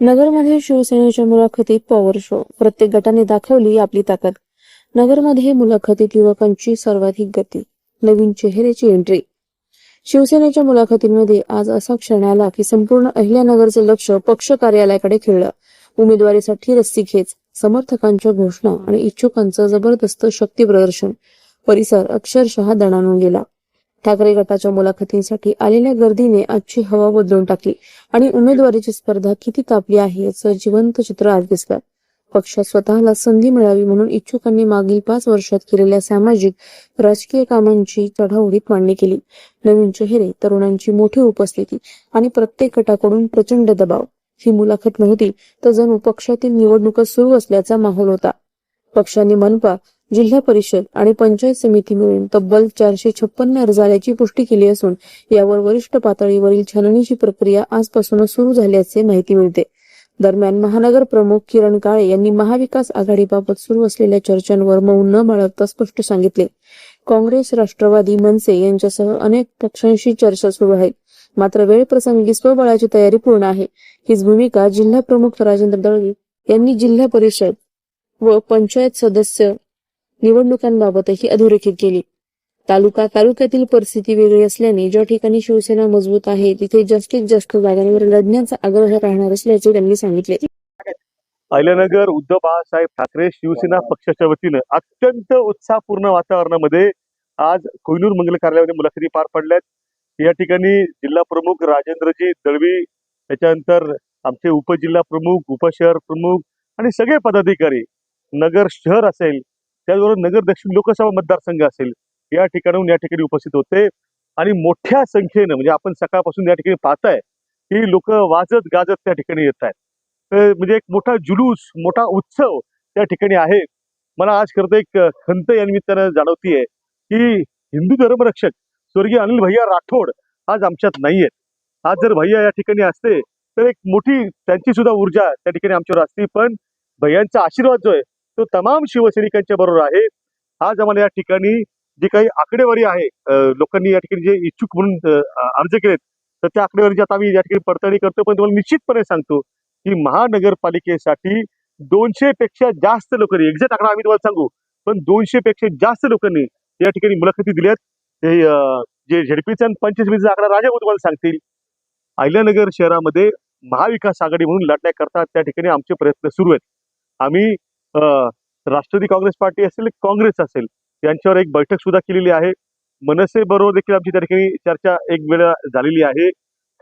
नगरमध्ये शिवसेनेच्या मुलाखतीत पॉवर शो. प्रत्येक गटाने दाखवली आपली ताकद. नगरमध्ये मुलाखतीत युवकांची सर्वाधिक गती. नवीन चेहऱ्याची एंट्री शिवसेनेच्या मुलाखतींमध्ये आज असा क्षण आला की संपूर्ण अहिल्यानगरचं लक्ष पक्ष कार्यालयाकडे खेळलं. उमेदवारीसाठी रस्सी खेच समर्थकांच्या घोषणा आणि इच्छुकांचं जबरदस्त शक्ती प्रदर्शन. परिसर अक्षरशः दणाणून गेला. ठाकरे गटाच्या मुलाखतींसाठी आलेल्या गर्दीने आजची हवा बदलून टाकली आणि उमेदवारीची स्पर्धा किती तापली आहे याचं जिवंत चित्र आज दिसलं. पक्षात स्वतःला संधी मिळावी म्हणून इच्छुकांनी मागील पाच वर्षात केलेल्या सामाजिक राजकीय कामांची चढाओढीत मांडणी केली. नवीन चेहरे तरुणांची मोठी उपस्थिती आणि प्रत्येक गटाकडून प्रचंड दबाव. ही मुलाखत नव्हती तर जणू पक्षातील निवडणुका सुरू असल्याचा माहोल होता. पक्षाने मनपा जिल्हा परिषद आणि पंचायत समिती मिळून तब्बल चारशे छप्पन्न अर्ज आल्याची पुष्टी केली असून यावर वरिष्ठ पातळीवरील छाननीची प्रक्रिया आजपासूनच सुरू झाल्याचे माहिती मिळते. दरम्यान महानगर प्रमुख किरण काळे यांनी महाविकास आघाडीबाबत सुरू असलेल्या चर्चांवर मौन न बाळगता स्पष्ट सांगितले. काँग्रेस राष्ट्रवादी मनसे यांच्यासह अनेक पक्षांशी चर्चा सुरू आहे. मात्र वेळ प्रसंगी स्वबळाची तयारी पूर्ण आहे. हीच भूमिका जिल्हा प्रमुख राजेंद्र दळवी यांनी जिल्हा परिषद व पंचायत सदस्य निवडणुकांबाबतही अधोरेखित केली. तालुका तालुक्यातील परिस्थिती वेगळी असल्याने ज्या ठिकाणी शिवसेना मजबूत आहे तिथे जास्तीत जास्त जागांवर लढण्याचा आग्रह राहणार असल्याचे त्यांनी सांगितले. अहिल्यानगर उद्धव बाळासाहेब ठाकरे शिवसेना पक्षाच्या वतीनं अत्यंत उत्साहपूर्ण वातावरणामध्ये आज कोहिनूर मंगल कार्यालयामध्ये मुलाखती पार पडल्यात. या ठिकाणी जिल्हा प्रमुख राजेंद्रजी दळवी त्याच्यानंतर आमचे उपजिल्हा प्रमुख उपशहर प्रमुख आणि सगळे पदाधिकारी नगर शहर असेल त्याचबरोबर नगर दक्षिण लोकसभा मतदारसंघ असेल या ठिकाणाहून या ठिकाणी उपस्थित होते. आणि मोठ्या संख्येनं म्हणजे आपण सकाळपासून या ठिकाणी पाहताय की लोक वाजत गाजत त्या ठिकाणी येत आहेत. तर म्हणजे एक मोठा जुलूस मोठा उत्सव त्या ठिकाणी आहे. मला आज खरं तर एक खंत या निमित्तानं जाणवतीये की हिंदू धर्मरक्षक स्वर्गीय अनिल भैया राठोड आज आमच्यात नाहीयेत. आज जर भैया या ठिकाणी असते तर एक मोठी त्यांची सुद्धा ऊर्जा त्या ठिकाणी आमच्यावर असती. पण भैयांचा आशीर्वाद जो आहे तो तमाम शिवसैनिकांच्या बरोबर आहे. आज आम्हाला या ठिकाणी जी काही आकडेवारी आहे लोकांनी या ठिकाणी जे इच्छुक म्हणून अर्ज केलेत तर त्या आकडेवारीची आता आम्ही या ठिकाणी पडताळणी करतो पण तुम्हाला निश्चितपणे सांगतो की महानगरपालिकेसाठी दोनशे पेक्षा जास्त लोकांनी एक्झॅक्ट आकडा आम्ही तुम्हाला सांगू पण दोनशे पेक्षा जास्त लोकांनी या ठिकाणी मुलाखती दिल्यात. ते अं, जे झेडपीचा आणि पंचवीस आकडा राजा तुम्हाला सांगतील. अहिल्यानगर शहरामध्ये महाविकास आघाडी म्हणून लढण्याकरता त्या ठिकाणी आमचे प्रयत्न सुरू आहेत. आम्ही राष्ट्रवादी काँग्रेस पार्टी असेल काँग्रेस असेल यांच्यावर एक बैठक सुद्धा केलेली आहे. मनसे बरोबर देखील आमची त्या ठिकाणी चर्चा एक वेळा झालेली आहे.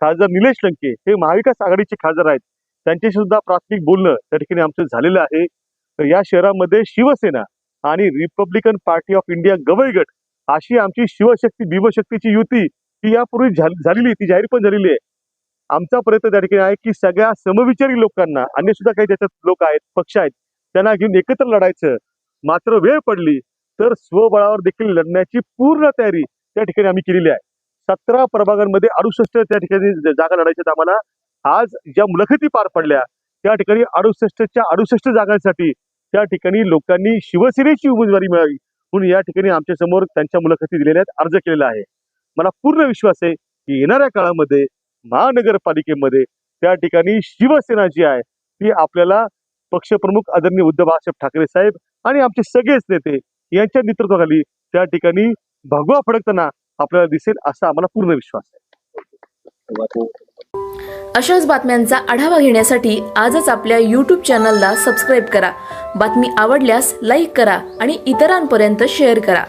खासदार निलेश लंके हे महाविकास आघाडीचे खासदार आहेत. त्यांच्याशी सुद्धा प्राथमिक बोलणं त्या ठिकाणी आमचं झालेलं आहे. तर या शहरामध्ये शिवसेना आणि Republican party of India Gavai गट अशी आमची शिवशक्ती भीमशक्तीची युती ती यापूर्वी झालेली ती जाहीर पण झालेली आहे. आमचा प्रयत्न त्या ठिकाणी आहे की सगळ्या समविचारी लोकांना अन्य सुद्धा काही त्याच्यात लोक आहेत पक्ष आहेत त्यांना घेऊन एकत्र लढायचं. मात्र वेळ पडली तर स्वबळावर देखील लढण्याची पूर्ण तयारी त्या ठिकाणी आम्ही केलेली आहे. सतरा प्रभागांमध्ये अडुसष्ट त्या ठिकाणी जागा लढायच्या आम्हाला. आज ज्या मुलाखती पार पडल्या त्या ठिकाणी अडुसष्टच्या अडुसष्ट जागांसाठी त्या ठिकाणी लोकांनी शिवसेनेची उमेदवारी मिळावी म्हणून या ठिकाणी आमच्यासमोर त्यांच्या मुलाखती दिलेल्या आहेत अर्ज केलेला आहे. मला पूर्ण विश्वास आहे की येणाऱ्या काळामध्ये महानगरपालिकेमध्ये त्या ठिकाणी शिवसेना जी आहे ती आपल्याला पक्षप्रमुख आदरणीय उद्धव बाळासाहेब ठाकरे साहेब आणि आमचे सगळेच नेते यांच्या नेतृत्वाखाली त्या ठिकाणी भगवा फडकताना आपल्याला दिसेल असा आम्हाला पूर्ण विश्वास आहे. अशाच बातम्यांचा आढावा घेण्यासाठी आजच आपल्या यूट्यूब चॅनलला सबस्क्राईब करा. बातमी आवडल्यास लाईक करा आणि इतरांपर्यंत शेअर करा.